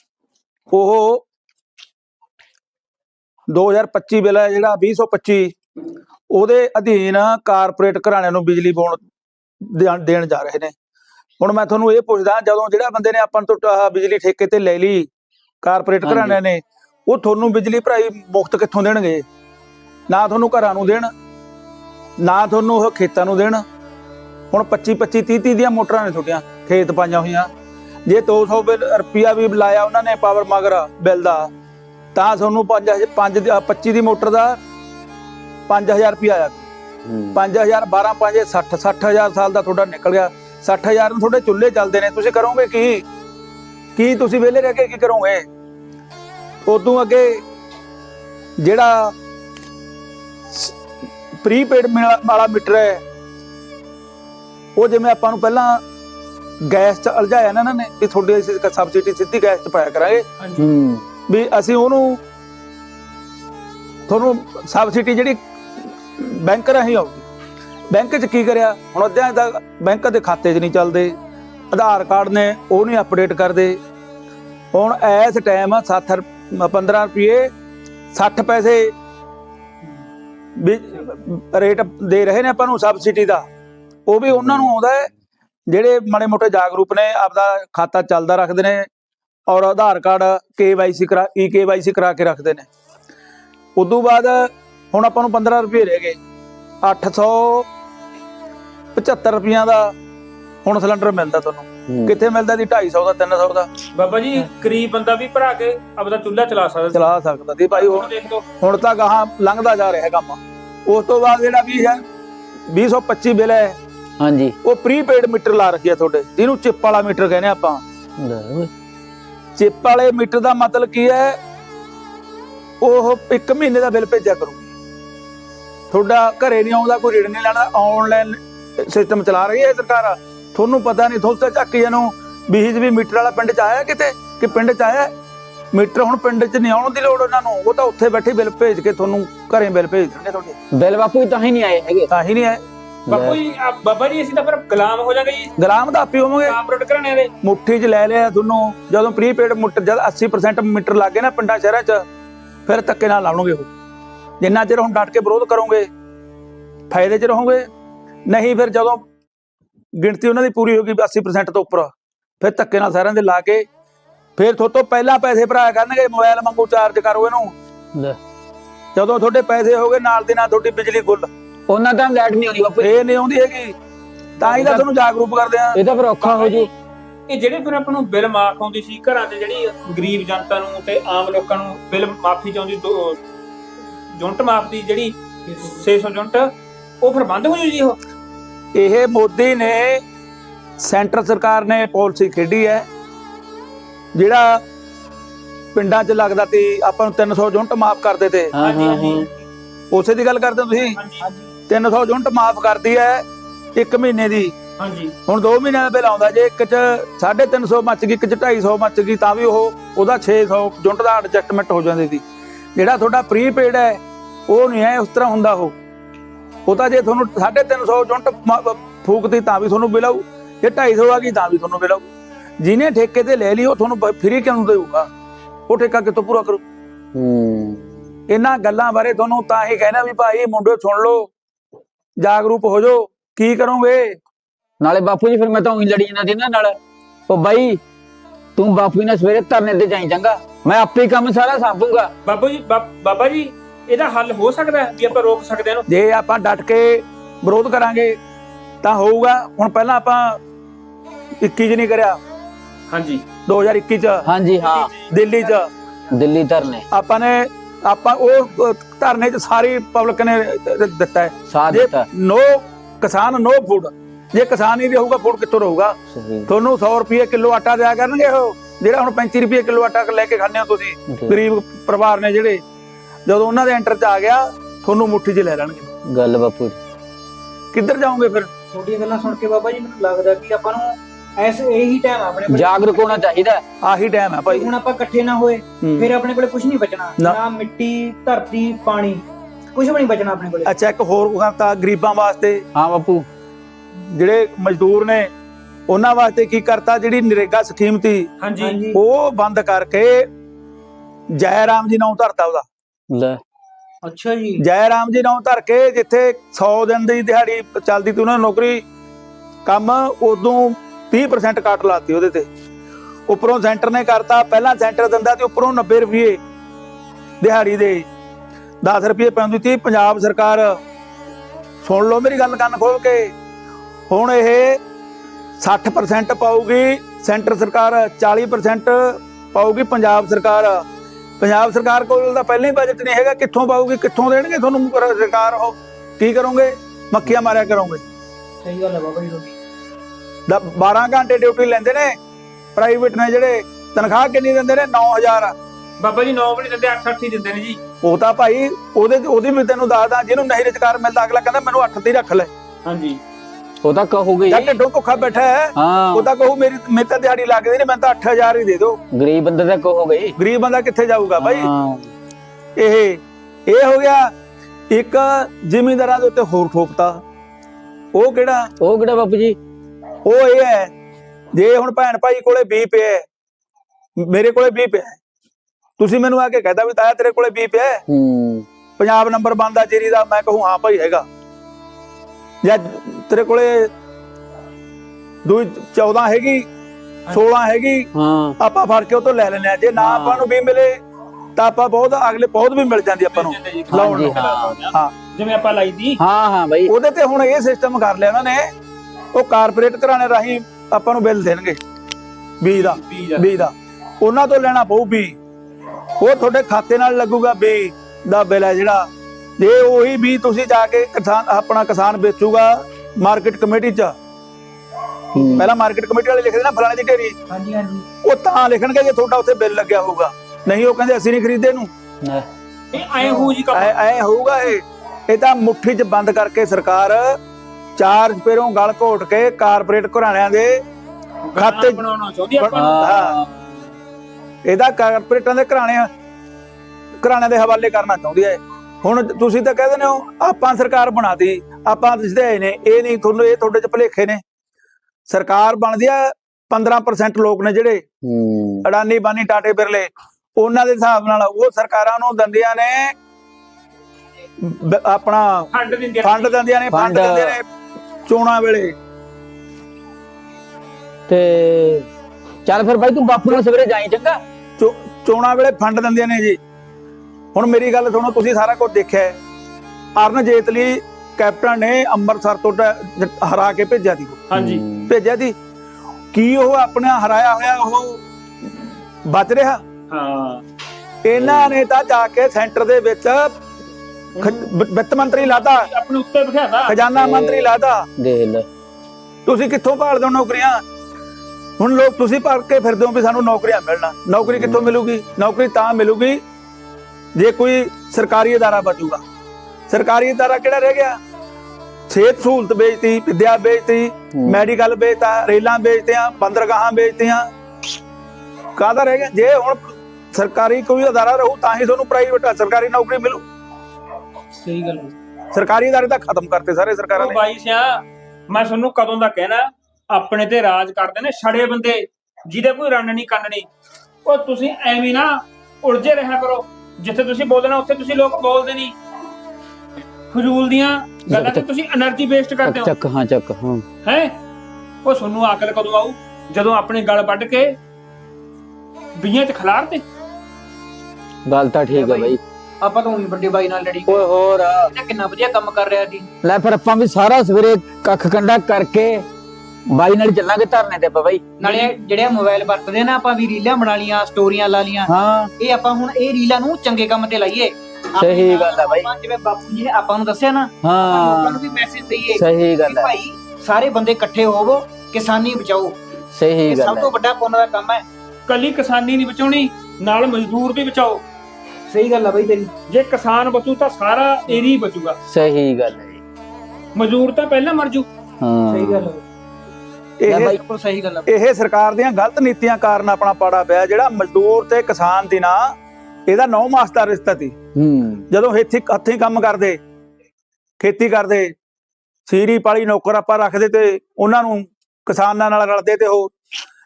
ਉਹ 2025 ਬਿੱਲ ਹੈ ਜਿਹੜਾ 2025 ਉਹਦੇ ਅਧੀਨ ਕਾਰਪੋਰੇਟ ਘਰਾਣਿਆਂ ਨੂੰ ਬਿਜਲੀ ਬੋਨ ਦੇਣ ਜਾ ਰਹੇ ਨੇ। ਹੁਣ ਮੈਂ ਤੁਹਾਨੂੰ ਇਹ ਪੁੱਛਦਾ ਜਦੋਂ ਜਿਹੜਾ ਬੰਦੇ ਨੇ ਆਪਾਂ ਤੋਂ ਬਿਜਲੀ ਠੇਕੇ ਤੇ ਲੈ ਲਈ ਕਾਰਪੋਰੇਟ। ਘਰਾਣਿਆਂ ਨੇ ਉਹ ਤੁਹਾਨੂੰ ਬਿਜਲੀ ਭਰਾਈ ਮੁਫਤ ਕਿੱਥੋਂ ਦੇਣਗੇ? ਨਾ ਤੁਹਾਨੂੰ ਘਰਾਂ ਨੂੰ ਦੇਣ ਨਾ ਤੁਹਾਨੂੰ ਉਹ ਖੇਤਾਂ ਨੂੰ ਦੇਣ। ਹੁਣ 25 25 30 30 ਦੀਆਂ ਮੋਟਰਾਂ ਨੇ ਤੁਹਾਡੀਆਂ ਖੇਤ ਪਾਈਆਂ ਹੋਈਆਂ। ਜੇ 200 ਬਿੱਲ ਰੁਪਿਆ ਵੀ ਲਾਇਆ ਉਹਨਾਂ ਨੇ ਪਾਵਰ ਮਗਰ ਬਿੱਲ ਦਾ ਤਾਂ ਤੁਹਾਨੂੰ 5 5 25 ਦੀ ਮੋਟਰ ਦਾ 5000 ਰੁਪਿਆ ਆਇਆ। 5000 12 5 60 60000 ਸਾਲ ਦਾ ਤੁਹਾਡਾ ਨਿਕਲ ਗਿਆ। 60000 ਨੂੰ ਤੁਹਾਡੇ ਚੁੱਲ੍ਹੇ ਚੱਲਦੇ ਨੇ। ਤੁਸੀਂ ਕਰੋਗੇ ਕੀ? ਕੀ ਤੁਸੀਂ ਵਿਹਲੇ ਰਹਿ ਕੇ ਕੀ ਕਰੋਗੇ? ਉਦੋਂ ਅੱਗੇ ਜਿਹੜਾ ਪ੍ਰੀਪੇਡ ਵਾਲਾ ਮੀਟਰ ਹੈ ਉਹ ਜਿਵੇਂ ਆਪਾਂ ਨੂੰ ਪਹਿਲਾਂ ਗੈਸ ਚ ਅਲਝਾਇਆ ਨਾ ਇਹਨਾਂ ਨੇ ਵੀ ਤੁਹਾਡੀ ਸਬਸਿਡੀ ਸਿੱਧੀ ਗੈਸ ਚ ਪਾਇਆ ਕਰਾਂਗੇ। ਹੂੰ। ਵੀ ਅਸੀਂ ਉਹਨੂੰ ਤੁਹਾਨੂੰ ਸਬਸਿਡੀ ਜਿਹੜੀ ਬੈਂਕ ਰਾਹੀਂ ਆਊਗੀ। ਬੈਂਕ 'ਚ ਕੀ ਕਰਿਆ? ਹੁਣ ਅੱਧਿਆਂ ਦਾ ਬੈਂਕ ਦੇ ਖਾਤੇ 'ਚ ਨਹੀਂ ਚੱਲਦੇ। ਆਧਾਰ ਕਾਰਡ ਨੇ ਉਹ ਨਹੀਂ ਅਪਡੇਟ ਕਰਦੇ। ਹੁਣ ਇਸ ਟਾਈਮ 7 15 ਰੁਪਏ 60 ਪੈਸੇ ਵੀ ਰੇਟ ਦੇ ਰਹੇ ਨੇ ਆਪਾਂ ਨੂੰ ਸਬਸਿਡੀ ਦਾ। ਉਹ ਵੀ ਉਹਨਾਂ ਨੂੰ ਆਉਂਦਾ ਹੈ। ਜਿਹੜੇ ਮਾੜੇ ਮੋਟੇ ਜਾਗਰੂਕ ਨੇ, ਆਪਦਾ ਖਾਤਾ ਚੱਲਦਾ ਰੱਖਦੇ ਨੇ। ਔਰ ਆਧਾਰ ਕਾਰਡ ਕੇਵਾਈਸੀ ਕਰਾ ਈ ਕੇਵਾਈਸੀ ਕਰਾ ਕੇ ਰੱਖਦੇ ਨੇ। ਉਦੋਂ ਬਾਅਦ ਹੁਣ ਆਪਾਂ ਨੂੰ 15 ਰੁਪਏ ਰਹਿ ਗਏ। 875 ਰੁਪਈਆਂ ਦਾ ਹੁਣ ਸਿਲੰਡਰ ਮਿਲਦਾ ਤੁਹਾਨੂੰ। ਕਿੱਥੇ ਮਿਲਦਾ ਦੀ 250 ਦਾ 300 ਦਾ। ਬਾਬਾ ਜੀ ਗਰੀਬ ਬੰਦਾ ਵੀ ਭਰਾ ਕੇ ਆਪਦਾ ਚੁੱਲ੍ਹਾ ਚਲਾ ਸਕਦਾ ਚਲਾ ਸਕਦਾ ਦੀ ਭਾਈ ਹੁਣ ਹੁਣ ਦੇਖ ਲਓ। ਹੁਣ ਤਾਂ ਗਾਹਾਂ ਲੰਘਦਾ ਜਾ ਰਿਹਾ ਕੰਮ। ਉਸ ਤੋਂ ਬਾਅਦ ਜਿਹੜਾ ਵੀ ਹੈ 225 ਬਿੱਲ ਹੈ। ਹਾਂਜੀ। ਉਹ ਪ੍ਰੀਪੇਡ ਮੀਟਰ ਲਾ ਰੱਖਿਆ ਤੁਹਾਡੇ। ਜਿਹਨੂੰ ਚਿੱਪ ਵਾਲਾ ਮੀਟਰ ਕਹਿੰਦੇ ਆਪਾਂ। ਲੈ ਓਏ। ਚਿੱਪ ਵਾਲੇ ਮੀਟਰ ਦਾ ਮਤਲਬ ਕੀ ਹੈ? ਉਹ 1 ਮਹੀਨੇ ਦਾ ਬਿੱਲ ਭੇਜਿਆ ਕਰੂਗੀ। ਤੁਹਾਡਾ ਘਰੇ ਨਹੀਂ ਆਉਂਦਾ ਕੋਈ ਰੀਡ ਨਹੀਂ ਲੈਣਾ ਆਨਲਾਈਨ ਸਿਸਟਮ ਚਲਾ ਰਹੀ ਹੈ ਸਰਕਾਰ। ਤੁਹਾਨੂੰ ਪਤਾ ਨਹੀਂ ਥੋੜਾ ਚੱਕ ਜਨੂੰ ਬੀਜ ਵੀ ਮੀਟਰ ਵਾਲਾ ਪਿੰਡ ਚ ਆਇਆ ਕਿਤੇ? ਕਿ ਪਿੰਡ ਚ ਆਇਆ? ਮੀਟਰ ਹੁਣ ਪਿੰਡ ਚ ਨਹੀਂ ਆਉਣ ਦੀ ਲੋੜ ਉਹਨਾਂ ਨੂੰ। ਉਹ ਤਾਂ ਉੱਥੇ ਬੈਠੇ ਬਿੱਲ ਭੇਜ ਕੇ ਤੁਹਾਨੂੰ ਘਰੇ ਬਿੱਲ ਭੇਜ ਦੇਣਗੇ ਤੁਹਾਡੇ। ਬਿੱਲ ਬਾਪੂ ਤਾਂ ਹੀ ਨਹੀਂ ਆਏ ਹੈਗੇ। ਤਾਂ ਹੀ ਨਹੀਂ ਆਏ। ਬਾਪੂ ਜੀ ਆ ਬਾਬਾ ਜੀ ਅਸੀਂ ਤਾਂ ਫਿਰ ਗੁਲਾਮ ਹੋ ਜਾਗੇ ਜੀ। ਗੁਲਾਮ ਦਾ ਆਪੀ ਹੋਵਾਂਗੇ। ਕਾਰਪੋਰੇਟ ਘਰਾਣਿਆਂ ਦੇ ਮੁੱਠੀ 'ਚ ਲੈ ਲਿਆ ਤੁਹਾਨੂੰ। ਜਦੋਂ ਪ੍ਰੀਪੇਡ ਮੀਟਰ ਜਦ 80% ਮੀਟਰ ਲੱਗੇ ਨਾ ਪਿੰਡਾਂ ਸ਼ਹਿਰਾਂ 'ਚ ਫਿਰ ਧੱਕੇ ਨਾਲ ਲਾਉਣਗੇ ਉਹ। ਜਿੰਨਾ ਚਿਰ ਹੁਣ ਡਟ ਕੇ ਵਿਰੋਧ ਕਰੋਗੇ ਫਾਇਦੇ 'ਚ ਰਹੋਗੇ। ਨਹੀਂ ਫਿਰ ਜਦੋਂ ਗਿਣਤੀ ਉਹਨਾਂ ਦੀ ਪੂਰੀ ਹੋ ਗਈ 80% ਤੋਂ ਉੱਪਰ ਫਿਰ ਧੱਕੇ ਨਾਲ ਸਾਰਿਆਂ ਦੇ ਲਾ ਕੇ ਫਿਰ ਤੁਹਾਤੋਂ ਪਹਿਲਾਂ ਪੈਸੇ ਭਰਾਇਆ ਕਰਨਗੇ ਮੋਬਾਈਲ ਮੰਗੋ ਚਾਰਜ ਕਰੋ ਇਹਨੂੰ। ਲੈ। ਜਦੋਂ ਤੁਹਾਡੇ ਪੈਸੇ ਹੋਗੇ ਨਾਲ ਦੀ ਨਾਲ ਤੁਹਾਡੀ ਬਿਜਲੀ ਗੁੱਲ ਉਹਨਾਂ ਟਾਈਮ ਲਾਈਟ ਨਹੀਂ ਆਉਂਦੀ ਬਾਪੂ ਇਹ ਨਹੀਂ ਆਉਂਦੀ ਹੈਗੀ। ਤਾਂ ਹੀ ਤਾਂ ਤੁਹਾਨੂੰ ਜਾਗਰੂਕ ਕਰਦੇ ਆ। ਇਹ ਤਾਂ ਫਿਰ ਔਖਾ ਹੋ ਜੂ। ਇਹ ਜਿਹੜੇ ਫਿਰ ਆਪਾਂ ਨੂੰ ਬਿੱਲ ਮਾਫ ਆਉਂਦੀ ਸੀ ਘਰਾਂ 'ਚ ਜਿਹੜੀ ਗਰੀਬ ਜਨਤਾ ਨੂੰ ਤੇ ਆਮ ਲੋਕਾਂ ਨੂੰ ਬਿੱਲ ਮਾਫੀ ਚਾਹੁੰਦੀ ਯੂਨਿਟ ਮਾਫ ਦੀ ਜਿਹੜੀ 600 ਯੂਨਿਟ ਉਹ ਫਿਰ ਬੰਦ ਹੋ ਜੂ ਜੀ ਉਹ? ਇਹ ਮੋਦੀ ਨੇ ਸੈਂਟਰ ਸਰਕਾਰ ਨੇ ਪਾਲਿਸੀ ਖੇਡੀ ਹੈ। ਜਿਹੜਾ ਪਿੰਡਾਂ 'ਚ ਲੱਗਦਾ ਤੇ ਆਪਾਂ ਨੂੰ 300 ਯੂਨਿਟ ਮਾਫ ਕਰਦੇ ਤੇ ਹਾਂ ਹਾਂ ਹਾਂ। ਉਸੇ ਦੀ ਗੱਲ ਕਰਦੇ ਹੋ ਤੁਸੀਂ? ਹਾਂਜੀ। 300 ਯੂਨਿਟ ਮਾਫ ਕਰਦੀ ਹੈ ਇੱਕ ਮਹੀਨੇ ਦੀ। ਹਾਂਜੀ। ਹੁਣ 2 ਮਹੀਨਿਆਂ ਦਾ ਬਿੱਲ ਆਉਂਦਾ ਜੇ ਇੱਕ 'ਚ 350 ਮੱਚ ਗਈ ਇੱਕ 'ਚ 250 ਮੱਚ ਗਈ ਤਾਂ ਵੀ ਉਹ ਉਹਦਾ 600 ਯੂਨਿਟ ਦਾ ਐਡਜਸਟਮੈਂਟ ਹੋ ਜਾਂਦੀ ਸੀ। ਜਿਹੜਾ ਤੁਹਾਡਾ ਪ੍ਰੀਪੇਡ ਹੈ ਉਹ ਨਹੀਂ ਹੈ ਉਸ ਤਰ੍ਹਾਂ ਹੁੰਦਾ ਉਹ। ਉਹ ਤਾਂ ਜੇ ਤੁਹਾਨੂੰ 350 ਯੂਨਿਟ ਫੂਕਤੀ ਤਾਂ ਵੀ ਤੁਹਾਨੂੰ ਬਿੱਲ ਆਊ ਜੇ 250 ਆ ਗਈ ਤਾਂ ਵੀ ਤੁਹਾਨੂੰ ਬਿੱਲ ਆਊ ਜਿਹਨੇ ਠੇਕੇ ਤੇ ਲੈ ਲਈ ਉਹ ਤੁਹਾਨੂੰ ਫ੍ਰੀ ਕਿਉਂ ਦੇਊਗਾ? ਉਹ ਠੇਕਾ ਕਿੱਥੋਂ ਪੂਰਾ ਕਰੂ? ਹੂੰ। ਇਹਨਾਂ ਗੱਲਾਂ ਬਾਰੇ ਤੁਹਾਨੂੰ ਤਾਂ ਹੀ ਕਹਿਣਾ ਵੀ ਭਾਈ ਮੁੰਡਿਓ ਸੁਣ ਲਓ। ਜਾਗਰੂਕ ਹੋ ਜਾਓ। ਕੀ ਕਰੋਗੇ? ਨਾਲੇ ਬਾਪੂ ਜੀ ਫਿਰ ਮੈਂ ਤਾਂ ਉਹੀ ਲੜੀ ਜਾਂਦਾ ਸੀ ਨਾ ਨਾਲ। ਉਹ ਬਾਈ ਤੂੰ ਬਾਪੂ ਜੀ ਨਾਲ ਸਵੇਰੇ ਧਰਨੇ ਤੇ ਜਾਈ ਚੰਗਾ। ਮੈਂ ਆਪੇ ਹੀ ਕੰਮ ਸਾਰਾ ਸਾਂਭੂਗਾ। ਬਾਬੂ ਜੀ ਬਾ- ਬਾਬਾ ਜੀ ਇਹਦਾ ਹੱਲ ਹੋ ਸਕਦਾ ਹੈ ਵੀ ਆਪਾਂ ਰੋਕ ਸਕਦੇ ਹਾਂ ਇਹਨੂੰ? ਜੇ ਆਪਾਂ ਡਟ ਕੇ ਵਿਰੋਧ ਕਰਾਂਗੇ ਤਾਂ ਹੋਊਗਾ। ਹੁਣ ਪਹਿਲਾਂ ਆਪਾਂ 21 ਚ ਨਹੀਂ ਕਰਿਆ। ਹਾਂਜੀ। 2021 ਚ। ਹਾਂਜੀ ਹਾਂ। ਦਿੱਲੀ ਚ। ਦਿੱਲੀ ਧਰਨੇ। ਆਪਾਂ ਨੇ ਆਪਾਂ ਉਹ ਧਰਨੇ ਚ ਸਾਰੀ ਪਬਲਿਕ ਨੇ ਦਿੱਤਾ ਹੈ। ਸਾਥ ਦਿੱਤਾ ਨੋ ਕਿਸਾਨ ਨੋ ਫੂਡ ਜੇ ਕਿਸਾਨ ਹੀ ਰਹੂਗਾ ਫੂਡ ਕਿੱਥੋਂ ਰਹੂਗਾ? ਤੁਹਾਨੂੰ 100 ਰੁਪਏ ਕਿਲੋ ਆਟਾ ਦਿਆ ਕਰਨਗੇ ਉਹ ਜਿਹੜਾ ਹੁਣ 35 ਰੁਪਏ ਕਿਲੋ ਆਟਾ ਲੈ ਕੇ ਖਾਂਦੇ ਹੋ ਤੁਸੀਂ ਗਰੀਬ ਪਰਿਵਾਰ ਨੇ ਜਿਹੜੇ ਜਦੋਂ ਉਹਨਾਂ ਦੇ ਐਂਟਰ ਚ ਆ ਗਿਆ ਤੁਹਾਨੂੰ ਮੁੱਠੀ 'ਚ ਲੈ ਲੈਣਗੇ। ਗੱਲ ਬਾਪੂ ਜੀ। ਕਿੱਧਰ ਜਾਓਗੇ ਫਿਰ? ਤੁਹਾਡੀਆਂ ਗੱਲਾਂ ਸੁਣ ਕੇ ਬਾਬਾ ਜੀ ਮੈਨੂੰ ਲੱਗਦਾ ਕਿ ਆਪਾਂ ਨੂੰ ਐਸ ਇਹੀ ਟਾਈਮ ਆਪਣੇ ਕੋਲ ਜਾਗਰੂਕ ਹੋਣਾ ਚਾਹੀਦਾ ਹੈ। ਆਹੀ ਟਾਈਮ ਹੈ ਭਾਈ। ਹੁਣ ਆਪਾਂ ਇਕੱਠੇ ਨਾ ਹੋਏ ਹੂੰ। ਫਿਰ ਆਪਣੇ ਕੋਲੇ ਕੁਝ ਨਹੀਂ ਬਚਣਾ। ਨਾ। ਨਾ ਮਿੱਟੀ ਧਰਤੀ ਪਾਣੀ। ਕੁਝ ਵੀ ਨਹੀਂ ਬਚਣਾ ਆਪਣੇ ਕੋਲੇ। ਅੱਛਾ ਇੱਕ ਹੋਰ ਕਰਤਾ ਗਰੀਬਾਂ ਵਾਸਤੇ। ਹਾਂ ਬਾਪੂ। ਜਿਹੜੇ ਮਜ਼ਦੂਰ ਨੇ ਉਹਨਾਂ ਵਾਸਤੇ ਕੀ ਕਰਤਾ? ਜਿਹੜੀ ਨਰੇਗਾ ਸਕੀਮ ਤੀ ਹਾਂਜੀ। ਹਾਂਜੀ। ਉਹ ਬੰਦ ਕਰਕੇ ਜੈ ਰਾਮ ਜੀ ਨਾਮ ਧਰਤਾ ਉਹਦਾ। ਲੈ। ਅੱਛਾ ਜੀ। ਜੈ ਰਾਮ ਜੀ ਨਾਮ ਧਰ ਕੇ ਜਿੱਥੇ 100 ਦਿਨ ਦੀ ਦਿਹਾੜੀ ਚੱਲਦੀ ਤੀ ਉਹਨਾਂ ਦੀ ਨੌਕਰੀ ਕੰਮ ਉਦੋਂ 30% ਕੱਟ ਲਾਤੀ ਉਹਦੇ ਤੇ। ਉੱਪਰੋਂ ਸੈਂਟਰ ਨੇ ਕਰਤਾ, ਪਹਿਲਾਂ ਸੈਂਟਰ ਦਿੰਦਾ ਤੇ ਉੱਪਰੋਂ 90 ਰੁਪਏ ਦਿਹਾੜੀ ਦੇ। 10 ਰੁਪਏ ਪੈਂਦੀ ਤੀ ਪੰਜਾਬ ਸਰਕਾਰ, ਸੁਣ ਲਓ ਮੇਰੀ ਗੱਲ ਕੰਨ ਖੋਲ ਕੇ। ਹੁਣ ਇਹ 60% ਪਾਊਗੀ ਸੈਂਟਰ ਸਰਕਾਰ 40% ਪਾਊਗੀ ਪੰਜਾਬ ਸਰਕਾਰ। ਪੰਜਾਬ ਸਰਕਾਰ ਕੋਲ ਤਾਂ ਪਹਿਲਾਂ ਹੀ ਬਜਟ ਨਹੀਂ ਹੈਗਾ, ਕਿੱਥੋਂ ਪਾਊਗੀ, ਕਿੱਥੋਂ ਦੇਣਗੇ ਤੁਹਾਨੂੰ ਸਰਕਾਰ ਉਹ? ਕੀ ਕਰੋਗੇ? ਮੱਖੀਆਂ ਮਾਰਿਆ ਕਰੋਗੇ। ਸਹੀ ਗੱਲ ਹੈ ਬਾਬਾ ਜੀ 12 ਘੰਟੇ ਡਿਊਟੀ ਲੈਂਦੇ ਨੇ। ਪ੍ਰਾਈਵੇਟ ਨੇ ਜਿਹੜੇ ਤਨਖਾਹ ਕਿੰਨੀ ਦਿੰਦੇ ਨੇ? 9000 ਬਾਬਾ ਜੀ 9 ਵਜੇ ਦਿੰਦੇ 8 8 ਹੀ ਦਿੰਦੇ ਨੇ ਜੀ। ਉਹ ਤਾਂ ਭਾਈ ਉਹਦੇ ਉਹਦੀ ਵੀ ਤੈਨੂੰ ਦੱਸਦਾ ਜਿਹਨੂੰ ਨਹੀਂ ਰੁਜ਼ਗਾਰ ਮਿਲਦਾ ਅਗਲਾ ਕਹਿੰਦਾ ਮੈਨੂੰ 8 ਤੇ ਰੱਖ ਲੈ। ਹਾਂਜੀ। ਉਹ ਤਾਂ ਕਹੂਗੀ ਜਾਂ ਢਿੱਡੋਂ ਭੁੱਖਾ ਬੈਠਾ ਹੈ। ਉਹ ਤਾਂ ਕਹੂ ਮੇਰੀ ਮੇਰੀ ਤਾਂ ਦਿਹਾੜੀ ਲੱਗਦੀ ਨਹੀਂ ਮੈਨੂੰ ਤਾਂ 8000 ਹੀ ਦੇ ਦਿਓ। ਗਰੀਬ ਬੰਦੇ ਤਾਂ ਕਹੂਗੀ ਗਰੀਬ ਬੰਦਾ ਕਿੱਥੇ ਜਾਊਗਾ ਭਾਈ? ਇਹ ਇਹ ਹੋ ਗਿਆ ਇੱਕ ਜ਼ਿਮੀਂਦਾਰਾਂ ਦੇ ਉੱਤੇ ਹੋਰ ਠੋਕਤਾ। ਉਹ ਕਿਹੜਾ? ਉਹ ਕਿਹੜਾ ਬਾਪੂ ਜੀ? ਉਹ ਇਹ ਹੈ ਜੇ ਹੁਣ ਭੈਣ ਭਾਈ ਕੋਲੇ 20 ਪਿਆ ਹੈ, ਮੇਰੇ ਕੋਲੇ 20 ਪਿਆ ਹੈ, ਤੁਸੀਂ ਮੈਨੂੰ ਆ ਕੇ ਕਹਦਾ ਵੀ ਤਾਇਆ ਤੇਰੇ ਕੋਲੇ 20 ਪਿਆ ਹੈ, ਹੂੰ। ਪੰਜਾਬ ਨੰਬਰ ਬੰਦਾ ਜੇਰੀ ਦਾ ਮੈਂ ਕਹੂੰ ਹਾਂ ਭਾਈ ਹੈਗਾ। ਜਾਂ ਤੇਰੇ ਕੋਲੇ ਦੂਈ 14 ਹੈਗੀ 16 ਹੈਗੀ ਹਾਂ। ਆਪਾਂ ਫੜ ਕੇ ਉਹ ਤੋਂ ਲੈ ਲੈਨੇ ਆ ਜੇ ਨਾ। ਆਪਾਂ ਨੂੰ ਵੀ ਮਿਲੇ ਤਾਂ ਆਪਾਂ ਬਹੁਤ ਅਗਲੇ ਬਹੁਤ ਵੀ ਮਿਲ ਜਾਂਦੀ ਆਪਾਂ ਨੂੰ ਲਾਉਣ ਨੂੰ। ਹਾਂ। ਹਾਂ। ਜਿਵੇਂ ਆਪਾਂ ਲਾਈ ਦੀ। ਹਾਂ ਹਾਂ ਬਾਈ। ਉਹਦੇ ਤੇ ਹੁਣ ਇਹ ਸਿਸਟਮ ਕਰ ਲਿਆ ਉਹਨਾਂ ਨੇ ਉਹ ਕਾਰਪੋਰੇਟ ਘਰਾਣੇ ਰਾਹੀਂ ਆਪਾਂ ਨੂੰ ਬਿੱਲ ਦੇਣਗੇ। ਬੀ ਦਾ। ਬੀ ਦਾ। ਉਹਨਾਂ ਤੋਂ ਲੈਣਾ ਪਊ ਬੀ। ਉਹ ਤੁਹਾਡੇ ਖਾਤੇ ਨਾਲ ਲੱਗੂਗਾ ਬੀ ਦਾ ਬਿੱਲ ਹੈ ਜਿਹੜਾ। ਜੇ ਉਹੀ ਬੀ ਤੁਸੀਂ ਜਾ ਕੇ ਕਿਸਾਨ ਆਪਣਾ ਕਿਸਾਨ ਵੇਚੂਗਾ ਮਾਰਕੀਟ ਕਮੇਟੀ 'ਚ। ਪਹਿਲਾਂ ਮਾਰਕੀਟ ਕਮੇਟੀ ਵਾਲੇ ਲਿਖਦੇ ਨਾ ਫਲਾਣੇ ਦੀ ਢੇਰੀ। ਹਾਂਜੀ ਹਾਂਜੀ। ਉਹ ਤਾਂ ਲਿਖਣਗੇ ਜੇ ਤੁਹਾਡਾ ਉੱਥੇ ਬਿੱਲ ਲੱਗਿਆ ਹੋਊਗਾ। ਨਹੀਂ ਉਹ ਕਹਿੰਦੇ ਅਸੀਂ ਨਹੀਂ ਖਰੀਦਦੇ ਇਹਨੂੰ। ਇਹ ਐ ਹੋ ਜੀ ਐ ਹੋਊਗਾ ਇਹ। ਇਹ ਤਾਂ ਮੁੱਠੀ 'ਚ ਬੰਦ ਕਰਕੇ ਸਰਕਾਰ ਚਾਰ ਪੇਰੋਂ ਗਲ ਘੋਟ ਕੇ ਕਾਰਪੋਰੇਟ ਘਰਾਣਿਆਂ ਦੇ ਖਾਤੇ ਬਣਾਉਣਾ ਚਾਹੁੰਦੀ ਆਪਾਂ ਨੂੰ। ਹਾਂ। ਇਹਦਾ ਕਾਰਪੋਰੇਟਾਂ ਦੇ ਘਰਾਣੇ ਘਰਾਣਿਆਂ ਦੇ ਹਵਾਲੇ ਕਰਨਾ ਚਾਹੁੰਦੀ ਹੈ ਹੁਣ ਤੁਸੀਂ ਤਾਂ ਕਹਿੰਦੇ ਨੇ ਹੋ ਆਪਾਂ ਸਰਕਾਰ ਬਣਾਤੀ ਆਪਾਂ ਦਿਸਦੇ ਨੇ ਇਹ ਨਹੀਂ ਤੁਹਾਨੂੰ ਇਹ ਤੁਹਾਡੇ ਚ ਭਲੇਖੇ ਨੇ। ਸਰਕਾਰ ਬਣਦੀ ਆ 15% ਲੋਕ ਨੇ ਜਿਹੜੇ। ਹੂੰ। ਅਡਾਨੀ ਬਾਨੀ ਟਾਟੇ ਬਿਰਲੇ ਉਹਨਾਂ ਦੇ ਹਿਸਾਬ ਨਾਲ ਉਹ ਸਰਕਾਰਾਂ ਨੂੰ ਦਿੰਦੀਆਂ ਨੇ ਆਪਣਾ ਫੰਡ ਦਿੰਦੇ ਆ ਫੰਡ ਦਿੰਦੀਆਂ ਨੇ ਫੰਡ ਫੰਡ। ਦਿੰਦੇ ਨੇ। ਚੋਣਾਂ ਵੇਲੇ। ਤੇ ਚੱਲ ਫਿਰ ਬਾਈ ਤੂੰ ਬਾਪੂ ਨਾਲ ਸਵੇਰੇ ਜਾਈ ਚੰਗਾ? ਚੋ- ਚੋਣਾਂ ਵੇਲੇ ਫੰਡ ਦਿੰਦੀਆਂ ਨੇ ਜੀ। ਹੁਣ ਮੇਰੀ ਗੱਲ ਸੁਣੋ ਤੁਸੀਂ ਸਾਰਾ ਕੁਝ ਦੇਖਿਆ ਹੈ। ਅਰਨ ਜੇਤਲੀ ਕੈਪਟਨ ਨੇ ਅੰਮ੍ਰਿਤਸਰ ਤੋਂ ਹਰਾ ਕੇ ਭੇਜਿਆ ਦੀ ਹਾਂਜੀ। ਭੇਜਿਆ ਦੀ ਕੀ ਉਹ ਆਪਣਾ ਹਰਾਇਆ ਹੋਇਆ ਉਹ ਬਚ ਰਿਹਾ? ਹਾਂ। ਇਹਨਾਂ ਨੇ ਤਾਂ ਜਾ ਕੇ ਸੈਂਟਰ ਦੇ ਵਿੱਚ ਵਿੱਤ ਮੰਤਰੀ ਲਾਦਾ। ਆਪਣੇ ਉੱਤੇ ਬਿਠਾਦਾ ਖਜ਼ਾਨਾ ਮੰਤਰੀ ਲਾਦਾ। ਦੇਖ ਲੈ। ਤੁਸੀਂ ਕਿੱਥੋਂ ਭਾਲਦੇ ਹੋ ਨੌਕਰੀਆਂ? ਹੁਣ ਲੋਕ ਤੁਸੀਂ ਭਰ ਕੇ ਫਿਰਦੇ ਹੋ ਵੀ ਸਾਨੂੰ ਨੌਕਰੀਆਂ ਮਿਲਣਾ। ਨੌਕਰੀ ਕਿੱਥੋਂ ਮਿਲੂਗੀ? ਨੌਕਰੀ ਤਾਂ ਮਿਲੂਗੀ ਜੇ ਕੋਈ ਸਰਕਾਰੀ ਅਦਾਰਾ ਬਚੂਗਾ ਸਰਕਾਰੀ ਅਦਾਰਾ ਕਿਹੜਾ ਰਹਿ ਗਿਆ? ਸਿਹਤ ਸਹੂਲਤ ਵੇਚਤੀ ਵਿਦਿਆ ਵੇਚਤੀ। ਮੈਡੀਕਲ ਵੇਚਤਾ ਰੇਲਾਂ ਵੇਚਤੀਆਂ ਬੰਦਰਗਾਹਾਂ ਵੇਚਤੀਆਂ। ਕਾਹਦਾ ਰਹਿ ਗਿਆ? ਜੇ ਹੁਣ ਸਰਕਾਰੀ ਕੋਈ ਅਦਾਰਾ ਰਹੂ ਤਾਂ ਹੀ ਤੁਹਾਨੂੰ ਪ੍ਰਾਈਵੇਟ ਸਰਕਾਰੀ ਨੌਕਰੀ ਮਿਲੂ। ਸਹੀ ਗੱਲ ਹੈ। ਸਰਕਾਰੀ ادارے ਤਾਂ ਖਤਮ ਕਰਤੇ ਸਾਰੇ ਸਰਕਾਰਾਂ ਨੇ। ਬਾਈ ਸਿਆ ਮੈਂ ਤੁਹਾਨੂੰ ਕਦੋਂ ਦਾ ਕਹਿਣਾ ਆਪਣੇ ਤੇ ਰਾਜ ਕਰਦੇ ਨੇ ਛੜੇ ਬੰਦੇ ਜਿਹਦੇ ਕੋਈ ਰੰਨ ਨਹੀਂ ਕੰਨ ਉਹ ਤੁਸੀਂ ਐਵੇਂ ਨਾ ਉਲਝੇ ਰਹਿਣਾ ਕਰੋ। ਜਿੱਥੇ ਤੁਸੀਂ ਬੋਲਣਾ ਉੱਥੇ ਤੁਸੀਂ ਲੋਕ ਬੋਲਦੇ ਨਹੀਂ। ਫਜ਼ੂਲ ਦੀਆਂ ਗੱਲਾਂ ਤੇ ਤੁਸੀਂ એનર્ਜੀ ਵੇਸਟ ਕਰਦੇ ਹੋ। ਚੱਕ ਹਾਂ ਚੱਕ ਹਾਂ। ਹੈ? ਉਹ ਤੁਹਾਨੂੰ ਆਕਲ ਕਦੋਂ ਆਊ? ਜਦੋਂ ਆਪਣੇ ਗਲ ਵੱਢ ਕੇ ਬੀਆਂ 'ਚ ਖਿਲਾਰ ਤੇ ਗੱਲ ਤਾਂ ਠੀਕ ਹੈ ਬਾਈ। ਆਪਾਂ ਤਾਂ ਉਹੀ ਵੱਡੇ ਬਾਈ ਨਾਲ ਲੜੀ ਓਏ ਹੋਰ। ਇਹ ਕਿੰਨਾ ਵਧੀਆ ਕੰਮ ਕਰ ਰਿਹਾ ਸੀ ਲੈ ਫਿਰ ਆਪਾਂ ਵੀ ਸਾਰਾ ਸਵੇਰੇ ਕੱਖ ਕੰਡਾ ਕਰਕੇ ਬਾਈ ਨਾਲ ਚੱਲਾਂਗੇ ਧਰਨੇ ਤੇ ਆਪਾਂ ਬਾਈ। ਨਾਲੇ ਜਿਹੜੇ ਮੋਬਾਈਲ ਵਰਤਦੇ ਨਾ ਆਪਾਂ ਵੀ ਰੀਲਾਂ ਬਣਾ ਲੀਆਂ ਸਟੋਰੀਆਂ ਲਾ ਲੀਆਂ ਹਾਂ। ਇਹ ਆਪਾਂ ਹੁਣ ਇਹ ਰੀਲਾਂ ਨੂੰ ਚੰਗੇ ਕੰਮ ਤੇ ਲਾਈਏ। ਸਹੀ ਗੱਲ ਆ ਬਾਈ। ਆਪਾਂ ਜਿਵੇਂ ਬਾਪੂ ਜੀ ਨੇ ਆਪਾਂ ਨੂੰ ਦੱਸਿਆ ਨਾ ਆਪਾਂ ਲੋਕਾਂ ਨੂੰ ਵੀ ਮੈਸੇਜ ਦਈਏ ਸਹੀ ਗੱਲ ਹੈ ਭਾਈ ਸਾਰੇ ਬੰਦੇ ਇਕੱਠੇ ਹੋਵੋ ਕਿਸਾਨੀ ਬਚਾਓ। ਸਹੀ ਇਹ ਗੱਲ ਸਭ ਹੈ ਤੋਂ ਵੱਡਾ ਪੁੰਨ ਦਾ ਕੰਮ ਹੈ। ਕੱਲੀ ਕਿਸਾਨੀ ਨਹੀਂ ਬਚਾਉਣੀ ਨਾਲ ਮਜ਼ਦੂਰ ਵੀ ਬਚਾਓ। ਸਹੀ ਗੱਲ ਆ ਬਈ ਤੇਰੀ। ਜੇ ਕਿਸਾਨ ਬਚੂ ਤਾਂ ਸਾਰਾ ਏਰੀ ਬਚੂਗਾ। ਸਹੀ ਗੱਲ ਹੈ ਜੀ। ਮਜ਼ਦੂਰ ਤਾਂ ਪਹਿਲਾਂ ਮਰ ਜੂ। ਹਾਂ। ਸਹੀ ਗੱਲ ਆ। ਇਹ ਬਾਈ। ਬਿਲਕੁਲ ਸਹੀ ਗੱਲ ਆ ਇਹ ਸਰਕਾਰ ਦੀਆਂ ਗਲਤ ਨੀਤੀਆਂ ਕਾਰਨ ਆਪਣਾ ਪਾੜਾ ਪਿਆ ਜਿਹੜਾ ਮਜ਼ਦੂਰ ਤੇ ਕਿਸਾਨ ਦੀ ਨਾ ਇਹਦਾ ਨੌ ਮਾਸ ਦਾ ਰਿਸ਼ਤਾ ਸੀ। ਹੂੰ। ਜਦੋਂ ਇੱਥੇ ਹੱਥੀਂ ਕੰਮ ਕਰਦੇ ਖੇਤੀ ਕਰਦੇ ਸੀਰੀ ਪਾਲੀ ਨੌਕਰ ਆਪਾਂ ਰੱਖਦੇ ਤੇ ਉਹਨਾਂ ਨੂੰ ਕਿਸਾਨਾਂ ਨਾਲ ਰਲਦੇ ਤੇ ਉਹ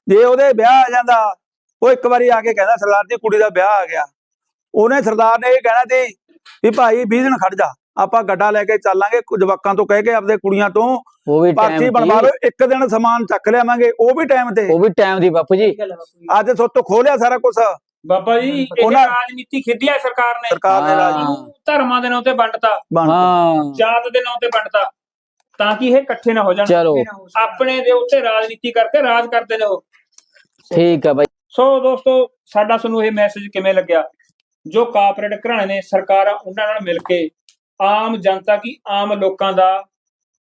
ਜੇ ਉਹਦੇ ਵਿਆਹ ਆ ਜਾਂਦਾ ਉਹ ਇੱਕ ਵਾਰੀ ਆ ਕੇ ਕਹਿੰਦਾ ਸਰਦਾਰ ਦੀ ਕੁੜੀ ਦਾ ਵਿਆਹ ਆ ਗਿਆ। ਉਹਨੇ ਸਰਦਾਰ ਨੇ ਇਹ ਕਹਿਣਾ ਸੀ ਵੀ ਭਾਈ 20 ਦਿਨ ਖੜ ਜਾ ਆਪਾਂ ਗੱਡਾ ਲੈ ਕੇ ਚੱਲਾਂਗੇ ਜਵਾਕਾਂ ਤੋਂ ਕਹਿ ਕੇ ਆਪਦੇ ਕੁੜੀਆਂ ਤੋਂ ਉਹ ਵੀ ਪਾਰਟੀ ਟਾਈਮ ਬਣਵਾ ਲਓ ਇੱਕ ਦਿਨ ਸਮਾਨ ਚੱਕ ਲਿਆਵਾਂਗੇ ਉਹ ਵੀ ਟਾਈਮ ਤੇ। ਉਹ ਵੀ ਟਾਈਮ ਦੀ ਬਾਪੂ ਜੀ। ਅੱਜ ਸੋਤੋਂ ਖੋਲਿਆ ਸਾਰਾ ਕੁਝ ਬਾਬਾ ਜੀ ਇਹ ਰਾਜਨੀਤੀ ਖੇਡੀ ਹੈ ਸਰਕਾਰ ਨੇ। ਸਰਕਾਰ ਨੇ ਰਾਜ ਹਾਂ। ਧਰਮਾਂ ਦੇ ਨਾਂ ਤੇ ਵੰਡਤਾ। ਹਾਂ। ਜਾਤ ਦੇ ਨਾਂ ਤੇ ਵੰਡਤਾ। ਤਾਂ ਕਿ ਇਹ ਇਕੱਠੇ ਨਾ ਹੋ ਜਾਣ। ਆਪਣੇ ਦੇ ਉੱਤੇ ਰਾਜਨੀਤੀ ਕਰਕੇ ਰਾਜ ਕਰਦੇ ਨੇ ਉਹ। ਠੀਕ ਹੈ ਬਾਈ। ਸੋ ਦੋਸਤੋ ਸਾਡਾ ਤੁਹਾਨੂੰ ਇਹ ਮੈਸੇਜ ਕਿਵੇਂ ਲੱਗਿਆ? ਜੋ ਕਾਰਪੋਰੇਟ ਘਰਾਣੇ ਨੇ, ਸਰਕਾਰਾਂ ਉਹਨਾਂ ਨਾਲ ਮਿਲ ਕੇ ਆਮ ਜਨਤਾ ਕੀ ਆਮ ਲੋਕਾਂ ਦਾ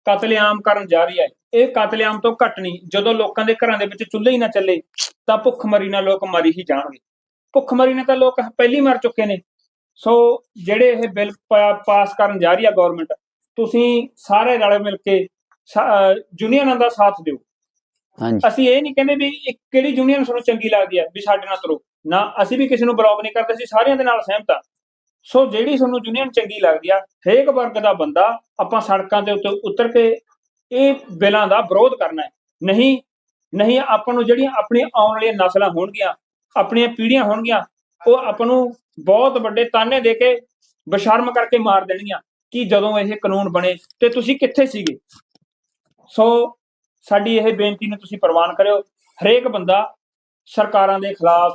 ਕਤਲੇਆਮ ਕਰਨ ਜਾ ਰਹੀ ਹੈ। ਇਹ ਕਤਲੇਆਮ ਤੋਂ ਘੱਟ ਨਹੀਂ, ਜਦੋਂ ਲੋਕਾਂ ਦੇ ਘਰਾਂ ਦੇ ਵਿੱਚ ਚੁੱਲ੍ਹੇ ਹੀ ਨਾ ਚੱਲੇ, ਤਾਂ ਭੁੱਖਮਰੀ ਨਾਲ ਲੋਕ ਮਰੀ ਹੀ ਜਾਣਗੇ। ਭੁੱਖਮਰੀ ਨਾਲ ਤਾਂ ਲੋਕ ਪਹਿਲੀ ਮਰ ਚੁੱਕੇ ਨੇ। ਸੋ ਜਿਹੜੇ ਇਹ ਬਿੱਲ ਪਾਸ ਕਰਨ ਜਾ ਰਹੀ ਹੈ ਗਵਰਨਮੈਂਟ ਤੁਸੀਂ ਸਾਰੇ ਰਲ ਮਿਲ ਕੇ ਯੂਨੀਅਨਾਂ ਦਾ ਸਾਥ ਦਿਓ। ਹਾਂਜੀ। ਅਸੀਂ ਇਹ ਨਹੀਂ ਕਹਿੰਦੇ ਵੀ ਇੱਕ ਕਿਹੜੀ ਯੂਨੀਅਨ ਸਾਨੂੰ ਚੰਗੀ ਲੱਗਦੀ ਹੈ ਵੀ ਸਾਡੇ ਨਾਲ ਤੁਰੋ। ਨਾ, ਅਸੀਂ ਵੀ ਕਿਸੇ ਨੂੰ ਬਲੌਕ ਨਹੀਂ ਕਰਦੇ, ਅਸੀਂ ਸਾਰਿਆਂ ਦੇ ਨਾਲ ਸਹਿਮਤ ਹਾਂ ਸੋ ਜਿਹੜੀ ਤੁਹਾਨੂੰ ਯੂਨੀਅਨ ਚੰਗੀ ਲੱਗਦੀ ਆ, ਹਰੇਕ ਵਰਗ ਦਾ ਬੰਦਾ ਆਪਾਂ ਸੜਕਾਂ ਦੇ ਉੱਤੇ ਉਤਰ ਕੇ ਇਹ ਬਿੱਲਾਂ ਦਾ ਵਿਰੋਧ ਕਰਨਾ ਹੈ। ਨਹੀਂ ਨਹੀਂ, ਆਪਾਂ ਨੂੰ ਜਿਹੜੀਆਂ ਆਪਣੀਆਂ ਆਉਣ ਵਾਲੀਆਂ ਨਸਲਾਂ ਹੋਣਗੀਆਂ, ਆਪਣੀਆਂ ਪੀੜ੍ਹੀਆਂ ਹੋਣਗੀਆਂ, ਉਹ ਆਪਾਂ ਨੂੰ ਬਹੁਤ ਵੱਡੇ ਤਾਨੇ ਦੇ ਕੇ ਬਸ਼ਰਮ ਕਰਕੇ ਮਾਰ ਦੇਣਗੀਆਂ ਕਿ ਜਦੋਂ ਇਹ ਕਾਨੂੰਨ ਬਣੇ ਤੇ ਤੁਸੀਂ ਕਿੱਥੇ ਸੀਗੇ। ਸੋ ਸਾਡੀ ਇਹ ਬੇਨਤੀ ਨੂੰ ਤੁਸੀਂ ਪ੍ਰਵਾਨ ਕਰਿਓ ਹਰੇਕ ਬੰਦਾ ਸਰਕਾਰਾਂ ਦੇ ਖਿਲਾਫ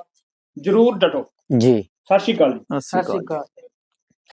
ਜ਼ਰੂਰ ਡਟੋ। ਜੀ। ਸਤਿ ਸ਼੍ਰੀ ਅਕਾਲ ਜੀ। ਸਤਿ ਸਤਿ ਸ਼੍ਰੀ ਅਕਾਲ